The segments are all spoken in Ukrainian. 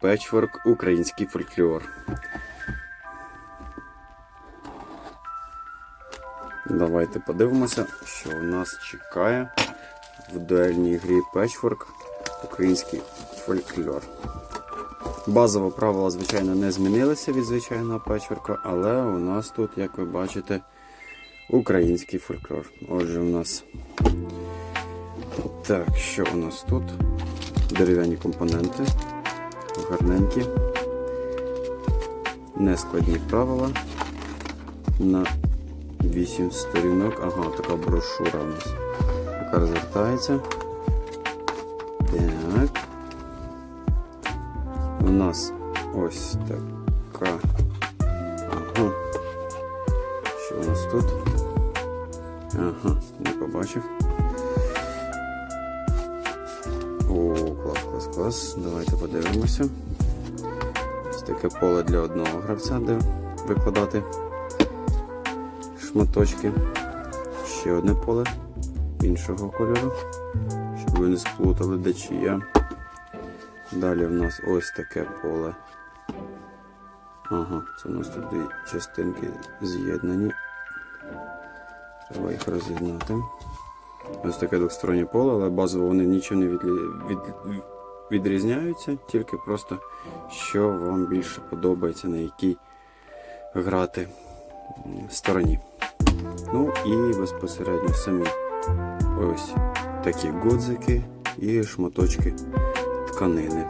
Печворк Український фольклор. Давайте подивимося, що у нас чекає в дуельній грі Печворк Український фольклор. Базові правила, звичайно, не змінилися від звичайного печворка, але у нас тут, як ви бачите, український фольклор. Отже, у нас. Так, що у нас тут? Дерев'яні компоненти, гарненькі, нескладні правила на 8 сторінок. Ага, така брошура у нас, яка розвертається. Так. У нас ось така. Ага. Що у нас тут? Ага, не побачив. Клас. Давайте подивимося. Ось таке поле для одного гравця, де викладати шматочки. Ще одне поле іншого кольору, щоб ви не сплутали, де чия. Далі в нас ось таке поле. Ага, це у нас тут дві частинки з'єднані. Треба їх роз'єднати. Ось таке двостороннє поле, але базово вони нічим не відлі... від... відрізняються, тільки просто що вам більше подобається, на якій грати стороні. Ну і безпосередньо самі ось такі годзики і шматочки тканини.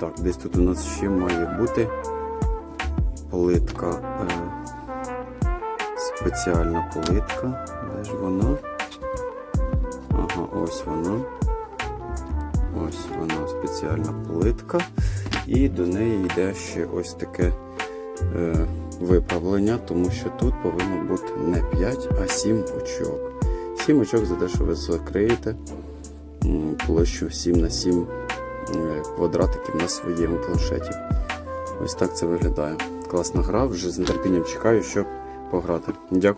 Так, десь тут у нас ще має бути плитка, е, спеціальна плитка. Де ж вона? Ага, ось вона. Ось вона спеціальна плитка. І до неї йде ще ось таке е, виправлення, тому що тут повинно бути не 5, а 7 очок. 7 очок за те, що ви закриєте площу 7 на 7 е, квадратиків на своєму планшеті. Ось так це виглядає. Класна гра, вже з нетерпінням чекаю, щоб пограти. Дякую.